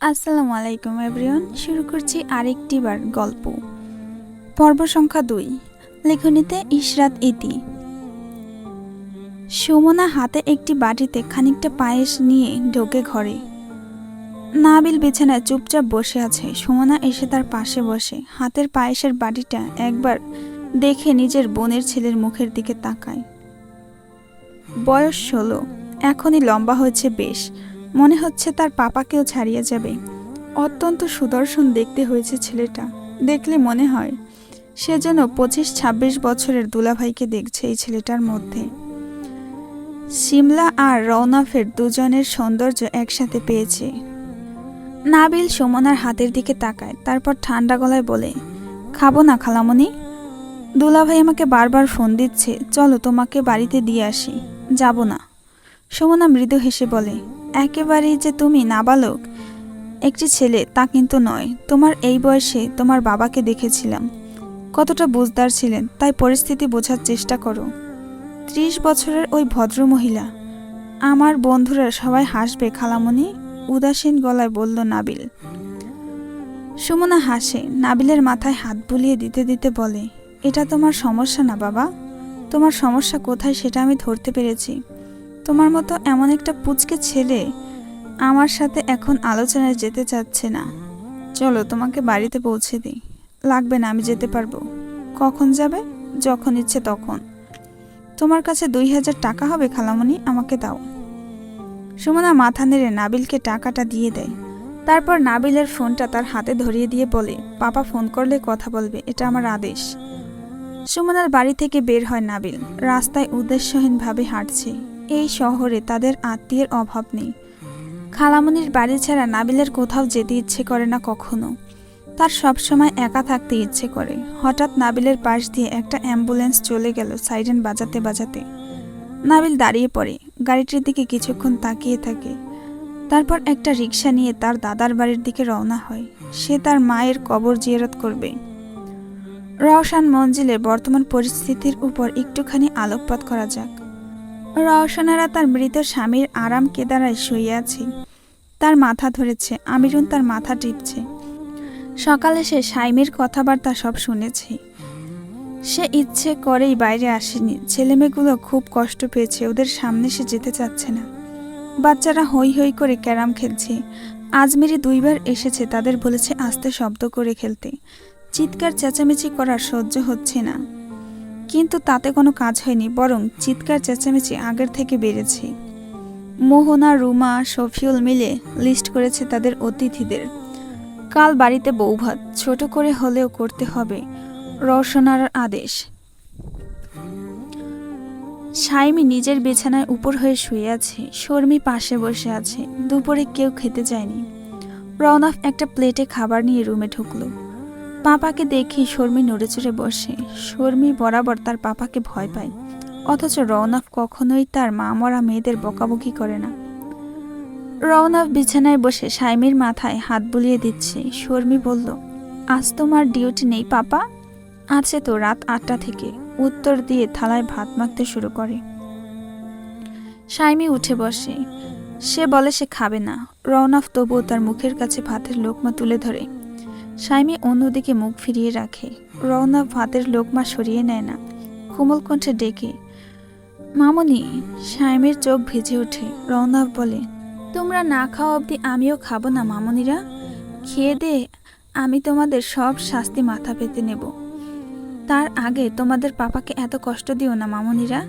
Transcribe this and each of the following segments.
আসসালামু আলাইকুম, এভরিওয়ান। শুরু করছি আরেকটি বার গল্প। পর্ব সংখ্যা দুই। লেখনীতে ইশরাত ইতি। সুমনা হাতে একটি বাটিতে খানিকটা পায়েস নিয়ে ঢোকে ঘরে। নাবিল বিছানায় চুপচাপ বসে আছে। সুমনা এসে তার পাশে বসে। হাতের পায়েসের বাটিটা একবার দেখে নিজের বোনের ছেলের মুখের দিকে তাকায়। বয়স ষোলো। এখনই লম্বা হয়েছে বেশ। মনে হচ্ছে তার পাপাকেও ছাড়িয়ে যাবে। অত্যন্ত সুদর্শন দেখতে হয়েছে ছেলেটা। দেখলে মনে হয়, সে যেন পঁচিশ ছাব্বিশ বছরের দুলাভাইকে দেখছে এই ছেলেটার মধ্যে। সিমলা আর রৌনফের দুজনের সৌন্দর্য একসাথে পেয়েছে। নাবিল সুমনার হাতের দিকে তাকায়, তারপর ঠান্ডা গলায় বলে, খাব না খালামণি। দুলাভাই আমাকে বারবার ফোন দিচ্ছে। চলো তোমাকে বাড়িতে দিয়ে আসি। যাব না। সুমনা মৃদু হেসে বলে একেবারেই যে তুমি নাবালক। একটি ছেলে, তা কিন্তু নয়। তোমার এই বয়সে তোমার বাবাকে দেখেছিলাম। কতটা বুঝদার ছিলেন, তাই পরিস্থিতি বোঝার চেষ্টা করো। ত্রিশ বছরের ওই ভদ্র মহিলা আমার বন্ধুরা সবাই হাসবে, খালামণি। উদাসীন গলায় বলল নাবিল। সুমনা হাসে, নাবিলের মাথায় হাত বুলিয়ে দিতে দিতে বলে, এটা তোমার সমস্যা না বাবা? তোমার সমস্যা কোথায় সেটা আমি ধরতে পেরেছি। তোমার মতো এমন একটা পুচকে ছেলে আমার সাথে এখন আলোচনায় যেতে চাচ্ছে না। চলো, তোমাকে বাড়িতে পৌঁছে দিই। লাগবে না, আমি যেতে পারব। কখন যাবে? যখন ইচ্ছে তখন। তোমার কাছে দুই হাজার টাকা হবে, খালামণি, আমাকে দাও। সুমনা মাথা নেড়ে নাবিলকে টাকাটা দিয়ে দেয়। তারপর নাবিলের ফোনটা তার হাতে ধরিয়ে দিয়ে বলে, পাপা ফোন করলে কথা বলবে, এটা আমার আদেশ। সুমনার বাড়ি থেকে বের হয় নাবিল। রাস্তায় উদ্দেশ্যহীনভাবে হাঁটছে। এই শহরে তাদের আত্মীয়ের অভাব নেই। খালামনির বাড়ি ছাড়া নাবিলের কোথাও যেতে ইচ্ছে করে না কখনো। তার সবসময় একা থাকতে ইচ্ছে করে। হঠাৎ নাবিলের পাশ দিয়ে একটা অ্যাম্বুলেন্স চলে গেল সাইরেন বাজাতে বাজাতে। নাবিল দাঁড়িয়ে পড়ে। গাড়িটির দিকে কিছুক্ষণ তাকিয়ে থাকে। তারপর একটা রিক্সা নিয়ে তার দাদার বাড়ির দিকে রওনা হয়। সে তার মায়ের কবর জিয়ারত করবে। রওশান মঞ্জিলের বর্তমান পরিস্থিতির উপর একটুখানি আলোকপাত করা যাক। রওশনারা তার মৃত স্বামীর আরাম কেদারায় শুয়ে আছে। তার মাথা ধরেছে আমিরুন তার মাথা টিপছে। সকালে সে সাইমের কথাবার্তা সব শুনেছে। সে ইচ্ছে করেই বাইরে আসেনি। ছেলেমেয়েগুলো খুব কষ্ট পেয়েছে, ওদের সামনে সে যেতে চাচ্ছে না। বাচ্চারা হই হই করে ক্যারাম খেলছে। আজমিরি দুইবার এসেছে, তাদের বলেছে আস্তে শব্দ করে খেলতে। চিৎকার চেঁচামেচি করার সহ্য হচ্ছে না। কিন্তু তাতে কোনো কাজ হয়নি, বরং চিৎকার চেঁচামেচি আগের থেকে বেড়েছে। মোহনা, রুমা, শফিউল মিলে লিস্ট করেছে তাদের অতিথিদের। কাল বাড়িতে বৌভাত, ছোট করে হলেও করতে হবে, রওশনার আদেশ। সাইমি নিজের বিছানায় উপর হয়ে শুয়ে আছে, শর্মি পাশে বসে আছে, দুপুরে কেউ খেতে যায়নি। রওনাফ একটা প্লেটে খাবার নিয়ে রুমে ঢুকলো। পাপাকে দেখি শর্মি নড়ে চড়ে বসে। শর্মি বরাবর তার পাপাকে ভয় পায়। অথচ রওনাফ কখনোই তার মা মরা মেয়েদের বকাবকি করে না। রওনাফ বিছানায় বসে সাইমির মাথায় হাত বুলিয়ে দিচ্ছে। শর্মি বলল, আজ তোমার ডিউটি নেই পাপা। আছে তো রাত আটটা থেকে। উত্তর দিয়ে থালায় ভাত মাখতে শুরু করে। সাইমি উঠে বসে। সে বলে সে খাবে না। রওনাফ তবুও তার মুখের কাছে ভাতের লোকমা তুলে ধরে। সাইমি অন্যদিকে মুখ ফিরিয়ে রাখে। রওনা ভাতের লোকমা সরিয়ে নেয় না। কোমল কণ্ঠে ডেকে, মামনি, সাইমের চোখ ভিজে ওঠে। রওনা বলে, তোমরা না খাওয়া অবধি আমিও খাব না, মামনিরা। খেয়ে দে, আমি তোমাদের সব শাস্তি মাথা পেতে নেব। তার আগে তোমাদের পাপাকে এত কষ্ট দিও না, মামনিরা।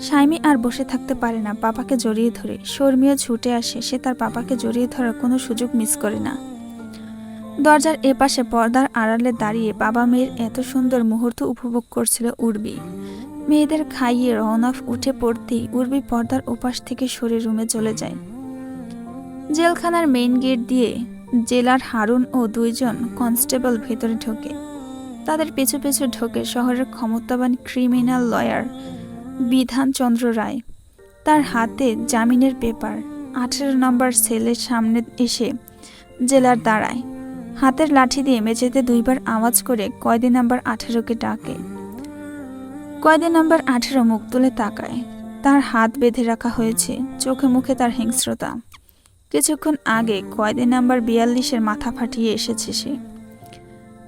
সাইমি আর বসে থাকতে পারে না, পাপাকে জড়িয়ে ধরে। শর্মীয় ছুটে আসে, সে তার পাপাকে জড়িয়ে ধরার কোনো সুযোগ মিস করে না। দরজার এপাশে পর্দার আড়ালে দাঁড়িয়ে বাবা মেয়ের এত সুন্দর মুহূর্ত উপভোগ করছিল উর্বি। মেয়েদের খাইয়ে রওনাফ উঠে পড়তেই উর্বি পর্দার ওপাশ থেকে সরে রুমে চলে যায়। জেলখানার মেইন গেট দিয়ে জেলার হারুন ও দুইজন কনস্টেবল ভেতরে ঢোকে। তাদের পেছু পেছু ঢোকে শহরের ক্ষমতাবান ক্রিমিনাল লয়ার বিধানচন্দ্র রায়। তার হাতে জামিনের পেপার, আঠেরো নম্বর সেলের সামনে এসে জেলার দাঁড়ায়। হাতের লাঠি দিয়ে মেঝেতে দুইবার আওয়াজ করে কয়দিন নাম্বার আঠেরোকে ডাকে। কয়দিন নাম্বার আঠেরো মুখ তুলে তাকায়। তার হাত বেঁধে রাখা হয়েছে, চোখে মুখে তার হিংস্রতা। কিছুক্ষণ আগে কয়দিন নাম্বার বিয়াল্লিশের মাথা ফাটিয়ে এসেছে সে।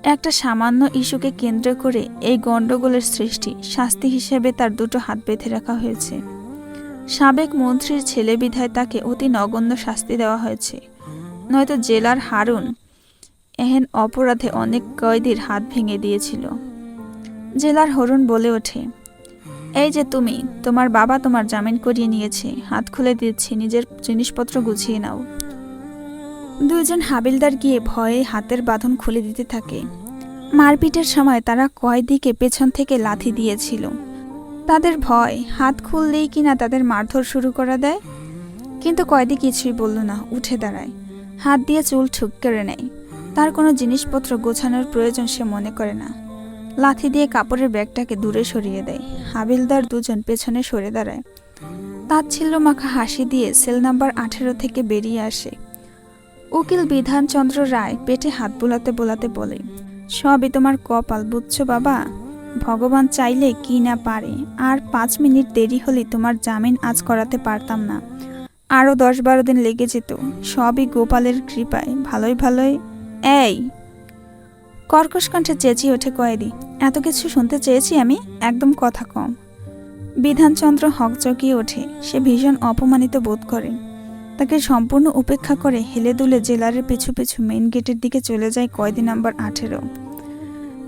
একটা সামান্য ইস্যুকে কেন্দ্র করে এই গণ্ডগোলের সৃষ্টি শাস্তি হিসেবে তার দুটো হাত বেঁধে রাখা হয়েছে। সাবেক মন্ত্রীর ছেলে বিধায় তাকে অতি নগণ্য শাস্তি দেওয়া হয়েছে। নয়তো জেলার হারুন এহেন অপরাধে অনেক কয়েদির হাত ভেঙে দিয়েছিল। জেলার হরুন বলে ওঠে, এই যে তুমি, তোমার বাবা তোমার জামিন করিয়ে নিয়েছে, হাত খুলে দিচ্ছি, নিজের জিনিসপত্র গুছিয়ে নাও। দুইজন হাবিলদার গিয়ে ভয়ে হাতের বাঁধন খুলে দিতে থাকে। মারপিটের সময় তারা কয়েদিকে পেছন থেকে লাথি দিয়েছিল। তাদের ভয়, হাত খুললেই কিনা তাদের মারধর শুরু করা দেয়? কিন্তু কয়েদি কিছুই বলল না, উঠে দাঁড়ায়। হাত দিয়ে চুল ঠুক করে নেয়। তার কোনো জিনিসপত্র গোছানোর প্রয়োজন সে মনে করে না। লাথি দিয়ে কাপড়ের ব্যাগটাকে দূরে সরিয়ে দেয়। হাবিলদার দুজন পেছনে সরে দাঁড়ায়। তাচ্ছিল্য মাখা হাসি দিয়ে সেল নাম্বার আঠেরো থেকে বেরিয়ে আসে। উকিল বিধানচন্দ্র রায় পেটে হাত বোলাতে বোলাতে বলে, সবই তোমার কপাল, বুঝছ বাবা? ভগবান চাইলে কি না পারে? আর পাঁচ মিনিট দেরি হলে তোমার জামিন আজ করাতে পারতাম না। আরও দশ বারো দিন লেগে যেত। সবই গোপালের কৃপায়। ভালোই ভালোই এই, কর্কশ কণ্ঠে চেঁচিয়ে ওঠে কয়েদি। এত কিছু শুনতে চেয়েছি আমি, একদম কথা কম। বিধানচন্দ্র হকচকিয়ে ওঠে। সে ভীষণ অপমানিত বোধ করে। তাকে সম্পূর্ণ উপেক্ষা করে হেলে দুলে জেলারের পিছু পিছু মেইন গেটের দিকে চলে যায় কয়েদি নাম্বার আঠেরো।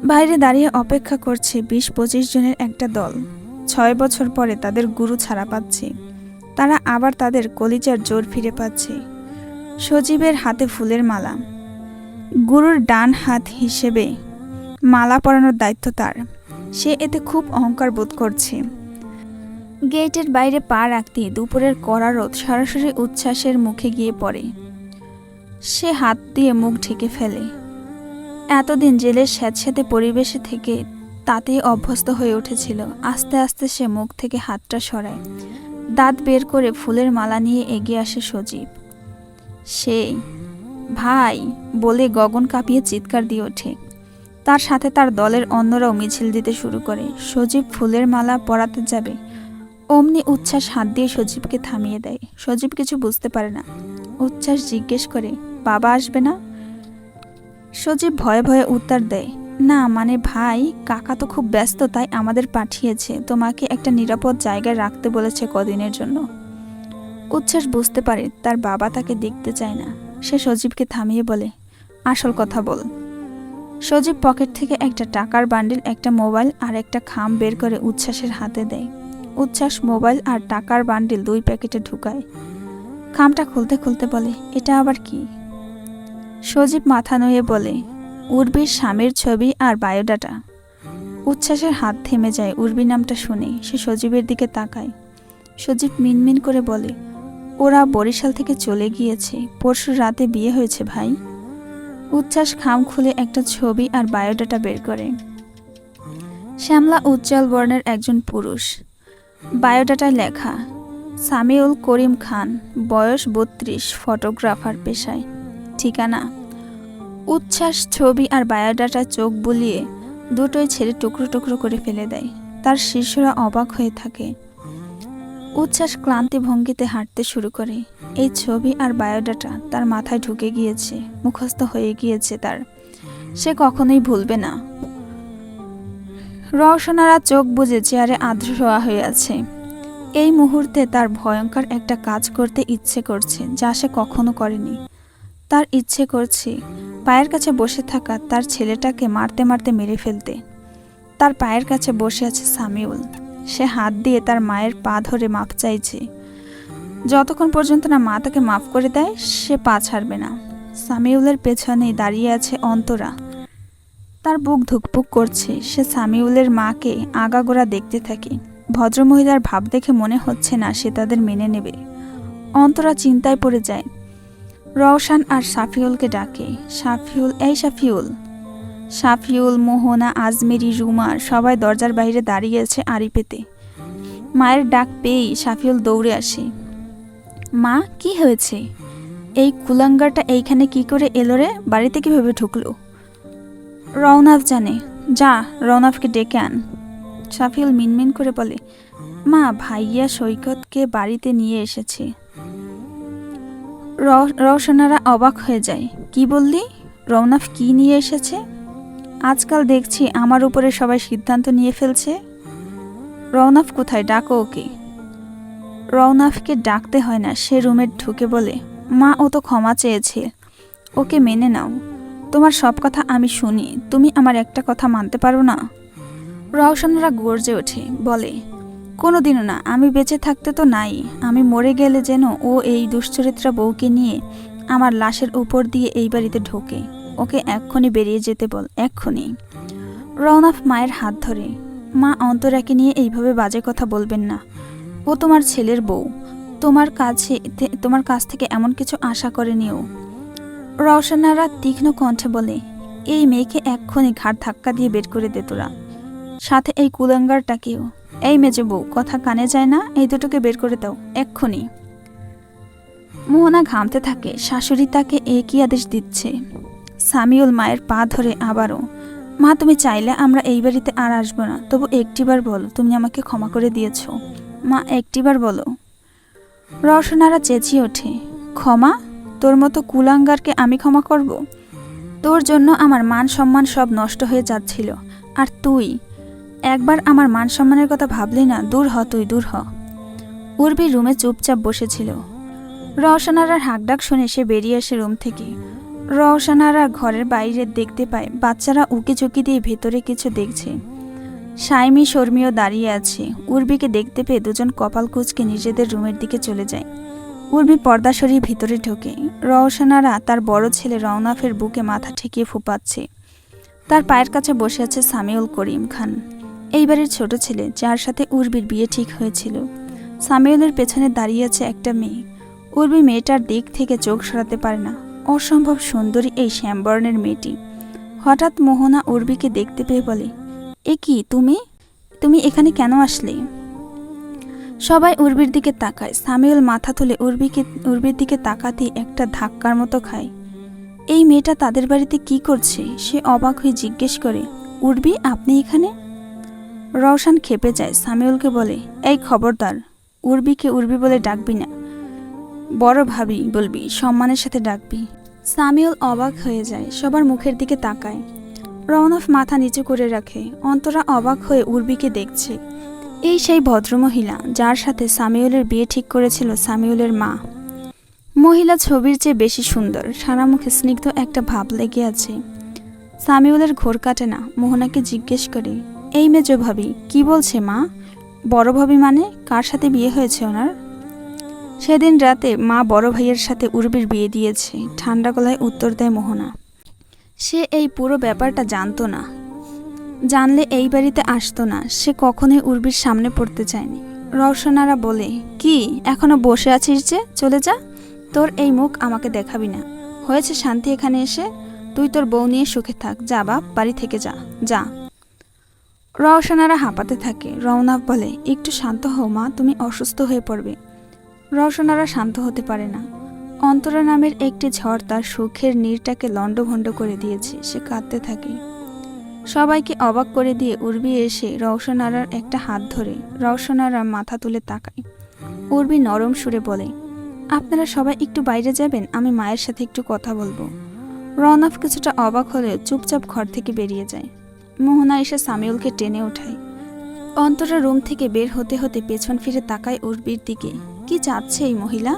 বাইরে দাঁড়িয়ে অপেক্ষা করছে বিশ পঁচিশ জনের একটা দল। ছয় বছর পরে তাদের গুরু ছাড়া পাচ্ছে। তারা আবার তাদের কলিজার জোর ফিরে পাচ্ছে। সজীবের হাতে ফুলের মালা। গুরুর ডান হাত হিসেবে মালা পরানোর দায়িত্ব তার। সে এতে খুব অহংকার বোধ করছে। গেটের বাইরে পা রাখতে দুপুরের কড়া রোদ সরাসরি উচ্ছ্বাসের মুখে গিয়ে পড়ে। সে হাত দিয়ে মুখ ঢেকে ফেলে। এতদিন জেলের স্যাঁতস্যাঁতে পরিবেশে থেকে তাতেই অভ্যস্ত হয়ে উঠেছিল। আস্তে আস্তে সে মুখ থেকে হাতটা সরায়। দাঁত বের করে ফুলের মালা নিয়ে এগিয়ে আসে সজীব। সে ভাই বলে গগন কাঁপিয়ে চিৎকার দিয়ে ওঠে। তার সাথে তার দলের অন্যরাও মিছিল দিতে শুরু করে। সজীব ফুলের মালা পরাতে যাবে। অমনি উচ্ছ্বাস হাত দিয়ে সজীবকে থামিয়ে দেয়। সজীব কিছু বুঝতে পারে না। উচ্ছ্বাস জিজ্ঞেস করে, বাবা আসবে না? সজীব ভয়ে ভয়ে উত্তর দেয়, না মানে ভাই, কাকা তো খুব ব্যস্ত, তাই আমাদের পাঠিয়েছে। তোমাকে একটা নিরাপদ জায়গায় রাখতে বলেছে কদিনের জন্য। উচ্ছ্বাস বুঝতে পারে তার বাবা তাকে দেখতে চায় না। সে সজীবকে থামিয়ে বলে, আসল কথা বল। সজীব পকেট থেকে একটা টাকার বান্ডিল, একটা মোবাইল আর একটা খাম বের করে উচ্ছ্বাসের হাতে দেয়। উচ্ছ্বাস, মোবাইল আর টাকার বান্ডিল দুই প্যাকেটে ঢুকায়। খামটা খুলতে খুলতে বলে, এটা আবার কি? সজীব মাথা নয়ে বলে, উর্বির স্বামীর ছবি আর বায়োডাটা। উচ্ছ্বাসের হাত থেমে যায়, উর্বি নামটা শুনে সে সজীবের দিকে তাকায়। সজীব মিনমিন করে বলে ওরা বরিশাল থেকে চলে গিয়েছে। পরশু রাতে বিয়ে হয়েছে ভাই। উচ্ছ্বাস খাম খুলে একটা ছবি আর বায়োডাটা বের করে। শ্যামলা উজ্জ্বল বর্ণের একজন পুরুষ। বায়োডাটায় লেখা, সামিউল করিম খান, বয়স বত্রিশ, ফটোগ্রাফার পেশায়। ঠিকানা, উচ্ছ্বাস ছবি আর বায়োডাটা চোখ বুলিয়ে দুটোই ছেড়ে টুকরো টুকরো করে ফেলে দেয়। তার শিষ্যরা অবাক হয়ে থাকে। উচ্ছ্বাস ক্লান্তি ভঙ্গিতে হাঁটতে শুরু করে। এই ছবি আর বায়োডাটা তার মাথায় ঢুকে গিয়েছে, মুখস্থ হয়ে গিয়েছে তার। সে কখনোই ভুলবে না। রওশনারা চোখ বুজে চেয়ারে আদ্র শোয়া হয়ে আছে। এই মুহূর্তে তার ভয়ঙ্কর একটা কাজ করতে ইচ্ছে করছে, যা সে কখনো করেনি। তার ইচ্ছে করছে পায়ের কাছে বসে থাকা তার ছেলেটাকে মারতে মারতে মেরে ফেলতে। তার পায়ের কাছে বসে আছে সামিউল। সে হাত দিয়ে তার মায়ের পা ধরে মাপ চাইছে। যতক্ষণ পর্যন্ত না মা তাকে মাফ করে দেয়, সে পা ছাড়বে না। সামিউলের পেছনেই দাঁড়িয়ে আছে অন্তরা। তার বুক ধুকপুক করছে। সে সামিউলের মাকে আগাগোড়া দেখতে থাকে। ভদ্রমহিলার ভাব দেখে মনে হচ্ছে না সে তাদের মেনে নেবে। অন্তরা চিন্তায় পড়ে যায়। রওশান আর সাফিউলকে ডাকে। সাফিউল, এই সাফিউল। সাফিউল মোহনা, আজমেরি রুমার সবাই দরজার বাইরে দাঁড়িয়ে আছে আড়ি পেতে মায়ের ডাক পেয়েই সাফিউল দৌড়ে আসে। মা, কি হয়েছে? এই কুলাঙ্গারটা এইখানে কি করে এলো রে? বাড়িতে কীভাবে ঢুকলো? রওনাফ জানে। যা, রওনাফকে ডেকে আন। সাফিউল মিনমিন করে বলে, মা, ভাইয়া সৈকতকে বাড়িতে নিয়ে এসেছে। রওশনারা অবাক হয়ে যায়। কি বললি? রওনাফ কি নিয়ে এসেছে? আজকাল দেখছি আমার উপরে সবাই সিদ্ধান্ত নিয়ে ফেলছে। রৌনক কোথায়? ডাকো ওকে। রৌনককে ডাকতে হয় না, সে রুমে ঢুকে বলে, মা, ও তো ক্ষমা চেয়েছে। ওকে মেনে নাও। তোমার সব কথা আমি শুনি। তুমি আমার একটা কথা মানতে পারো না? রওশনরা গর্জে ওঠে, বলে, কোনোদিনও না, আমি বেঁচে থাকতে তো নাই। আমি মরে গেলে যেন ও এই দুশ্চরিত্রা বউকে নিয়ে আমার লাশের উপর দিয়ে এই বাড়িতে ঢোকে। ওকে এক্ষুনি বেরিয়ে যেতে বল, এক্ষুনি। রওনাফ মায়ের হাত ধরে। মা অন্তরাকে নিয়ে এইভাবে বাজে কথা বলবেন না। ও তোমার ছেলের বউ। তোমার কাছে তোমার কাছ থেকে এমন কিছু আশা করেনি ও রওশনারা তীক্ষ্ণ কণ্ঠে বলে, এই মেয়েকে এক্ষুনি ঘাড় ধাক্কা দিয়ে বের করে দে তোরা। সাথে এই কুলাঙ্গারটাকেও। এই মেজে বউ, কথা কানে যায় না? এই দুটোকে বের করে দাও, এক্ষুনি। মোহনা ঘামতে থাকে। শাশুড়ি তাকে একই আদেশ দিচ্ছে। সামিউল মায়ের পা ধরে আবারও, মা, তুমি চাইলে আমরা এই বাড়িতে আর আসব না, তবু একটিবার বলো, তুমি আমাকে ক্ষমা করে দিয়েছ। মা, একটিবার বলো। রসনারা চেঁচিয়ে ওঠে, ক্ষমা? তোর মতো কুলাঙ্গারকে আমি ক্ষমা করব? তোর জন্য আমার মান সম্মান সব নষ্ট হয়ে যাচ্ছিল। আর তুই? একবার আমার মান সম্মানের কথা ভাবলি না, দূর হ তুই, দূর হ। উর্বি রুমে চুপচাপ বসেছিল। রওশনারার হাঁকডাক শুনে সে বেরিয়ে আসে রুম থেকে। রওশনারা ঘরের বাইরে দেখতে পায়, বাচ্চারা উকি চুকি দিয়ে ভেতরে কিছু দেখছে। সাইমি শর্মীও দাঁড়িয়ে আছে। উর্বিকে দেখতে পেয়ে দুজন কপাল কুচকে নিজেদের রুমের দিকে চলে যায়। উর্বি পর্দা সরিয়ে ভিতরে ঢোকে। রওশনারা তার বড় ছেলে রওনাফের বুকে মাথা ঠেকিয়ে ফুপাচ্ছে। তার পায়ের কাছে বসে আছে সামিউল করিম খান। এইবারের ছোট ছেলে, যার সাথে উর্বির বিয়ে ঠিক হয়েছিল। সামিউলের পেছনে দাঁড়িয়ে আছে একটা মেয়ে। উর্বি মেয়েটার দিক থেকে চোখ সরাতে পারে না। অসম্ভব সুন্দরী এই শ্যামবর্ণের মেয়েটি। হঠাৎ মোহনা উর্বিকে দেখতে পেয়ে বলে, এ কি, তুমি? তুমি এখানে কেন আসলে? সবাই উর্বির দিকে তাকায়। সামিউল মাথা তুলে উর্বিকে, উর্বির দিকে তাকাতে একটা ধাক্কার মতো খায়। এই মেয়েটা তাদের বাড়িতে কি করছে? সে অবাক হয়ে জিজ্ঞেস করে, উর্বি, আপনি এখানে? রওশান খেপে যায়। সামিউলকে বলে, এই খবরদার, উর্বিকে উর্বি বলে ডাকবি না। বড় ভাবি বলবি, সম্মানের সাথে ডাকবি। সামিউল অবাক হয়ে যায়, সবার মুখের দিকে তাকায়। রওনফ মাথা নিচু করে রাখে, অন্তরা অবাক হয়ে উর্বিকে দেখছে। এই সেই ভদ্রমহিলা, যার সাথে সামিউলের বিয়ে ঠিক করেছিল সামিউলের মা। মহিলা ছবির চেয়ে বেশি সুন্দর, সারা মুখে স্নিগ্ধ একটা ভাব লেগে আছে। সামিউলের ঘোর কাটে না, মোহনাকে জিজ্ঞেস করে, এই মেজো ভাবি, কি বলছে মা? বড় ভাবি মানে? কার সাথে বিয়ে হয়েছে ওনার? সেদিন রাতে মা বড় ভাইয়ের সাথে উর্বির বিয়ে দিয়েছে। ঠান্ডা গলায় উত্তর দেয় মোহনা। সে এই পুরো ব্যাপারটা জানতো না। জানলে এই বাড়িতে আসতো না। সে কখনোই উর্বির সামনে পড়তে চায়নি। রওশনারা বলে, কি, এখনও বসে আছিস যে? চলে যা। তোর এই মুখ আমাকে দেখাবি না। হয়েছে শান্তি এখানে এসে? তুই তোর বউ নিয়ে সুখে থাক। যা বাপ, বাড়ি থেকে যা। যা। রওশনারা হাঁপাতে থাকে। রওনাফ বলে, একটু শান্ত হও মা। তুমি অসুস্থ হয়ে পড়বে। রওশনারা শান্ত হতে পারে না। অন্তরা নামের একটি ঝড় তার সুখের নীরটাকে লণ্ডভণ্ড করে দিয়েছে, সে কাঁদতে থাকে। সবাইকে অবাক করে দিয়ে উর্বি এসে রওশনারার একটা হাত ধরে, রওশনারা মাথা তুলে তাকায়। উর্বি নরম সুরে বলে, আপনারা সবাই একটু বাইরে যাবেন, আমি মায়ের সাথে একটু কথা বলব। রওনাফ কিছুটা অবাক হলেও চুপচাপ ঘর থেকে বেরিয়ে যায়। মোহনা এসে সামিউলকে টেনে ওঠায়। অন্তরা রুম থেকে বের হতে হতে পেছন ফিরে তাকায় উর্বির দিকে। কি চাচ্ছে এই মহিলা?